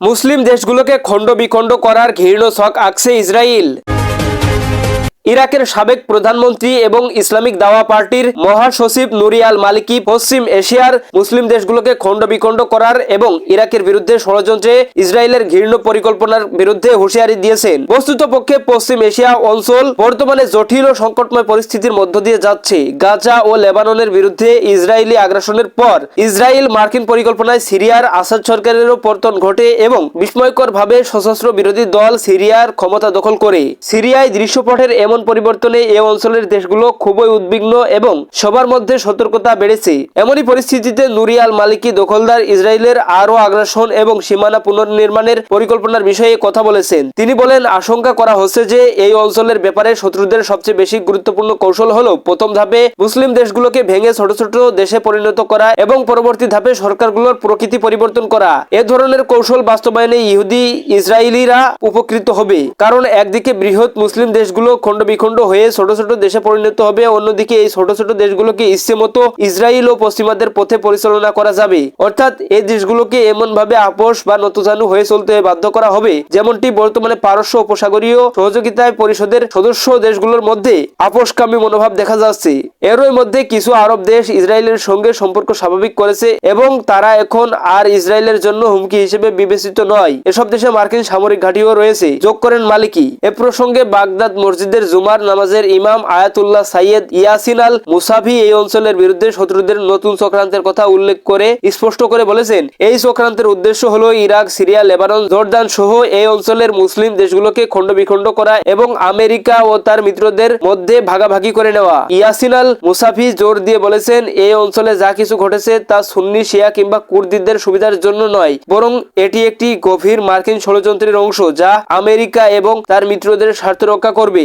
মুসলিম দেশগুলোকে খণ্ড বিখণ্ড করার ঘৃণ্য শখ আঁকছে ইসরায়েল ইরাকের সাবেক প্রধানমন্ত্রী এবং ইসলামিক দাওয়া পার্টির মহাসচিব নুরি আল মালিকি পশ্চিম এশিয়ার মুসলিম দেশগুলোকে খণ্ড বিখণ্ড করার এবং ইরাকের বিরুদ্ধে ষড়যন্ত্রে ইসরায়েলের ঘৃণ্য পরিকল্পনার বিরুদ্ধে হুঁশিয়ারি দিয়েছেন। বস্তুত পক্ষে পশ্চিম এশিয়া অঞ্চল বর্তমানে জটিল ও সংকটময় পরিস্থিতির মধ্য দিয়ে যাচ্ছে। গাজা ও লেবাননের বিরুদ্ধে ইসরায়েলি আগ্রাসনের পর ইসরায়েল মার্কিন পরিকল্পনায় সিরিয়ার আসাদ সরকারেরও পতন ঘটে এবং বিস্ময়করভাবে সশস্ত্র বিরোধী দল সিরিয়ার ক্ষমতা দখল করে। সিরিয়ায় দৃশ্যপটের এমন পরিবর্তনে এ অঞ্চলের দেশগুলো খুবই উদ্বিগ্ন এবং সবার মধ্যে সতর্কতা বেড়েছে। এমনই পরিস্থিতিতে নুরি আল মালিকি দখলদার ইসরায়েলের আরও আগ্রাসন এবং সীমানা পুনর্নির্মাণের পরিকল্পনার বিষয়ে কথা বলেছেন। তিনি বলেন, আশঙ্কা করা হচ্ছে যে এই অঞ্চলের ব্যাপারে শত্রুদের সবচেয়ে বেশি গুরুত্বপূর্ণ কৌশল হলো, প্রথম ধাপে মুসলিম দেশগুলোকে ভেঙে ছোট ছোট দেশে পরিণত করা এবং পরবর্তী ধাপে সরকারগুলোর প্রকৃতি পরিবর্তন করা। এ ধরনের কৌশল বাস্তবায়নে ইহুদি, ইসরায়েলিরা উপকৃত হবে। কারণ একদিকে বৃহৎ মুসলিম দেশগুলো খণ্ড বিখণ্ড হয়ে ছোট ছোট দেশে পরিণত হবে। অন্যদিকে এই ছোট ছোট দেশগুলোকে ইচ্ছে মতো ইসরায়েল ও পশ্চিমাদের পথে পরিচালনা করা যাবে। অর্থাৎ এই দেশগুলোকে এমন ভাবে আপোষ বা নতজানু হয়ে চলতে বাধ্য করা হবে, যেমনটি বর্তমানে পারস্য উপসাগরীয় সহযোগিতায় পরিষদের সদস্য দেশগুলোর মধ্যে আপোষকামী মনোভাব দেখা যাচ্ছে। এরই মধ্যে কিছু আরব দেশ ইসরায়েলের সঙ্গে সম্পর্ক স্বাভাবিক করেছে এবং তারা এখন আর ইসরায়েলের জন্য হুমকি হিসেবে বিবেচিত নয়। এসব দেশে মার্কিন সামরিক ঘাঁটিও রয়েছে। যোগ করেন মালিকি। এ প্রসঙ্গে বাগদাদ মসজিদের জুমার নামাজের ইমাম Ayatollah Sayyed Yasin al Musawi এই অঞ্চলের বিরুদ্ধে শত্রুদের নতুন চক্রান্তের কথা উল্লেখ করে স্পষ্ট করে বলেছেন। এই চক্রান্তের উদ্দেশ্য হলো ইরাক, সিরিয়া, লেবানন, জর্দান সহ এই অঞ্চলের মুসলিম দেশগুলোকে খণ্ড বিখণ্ড করা এবং আমেরিকা ও তার মিত্রদের মধ্যে ভাগাভাগি করে নেওয়া। ইয়াসিন আল মুসাফি জোর দিয়ে বলেছেন, এই অঞ্চলে যা কিছু ঘটেছে তা সুন্নি, শিয়া কিংবা কুর্দিদের সুবিধার জন্য নয়, বরং এটি একটি গভীর মার্কিন ষড়যন্ত্রের অংশ যা আমেরিকা এবং তার মিত্রদের স্বার্থ রক্ষা করবে।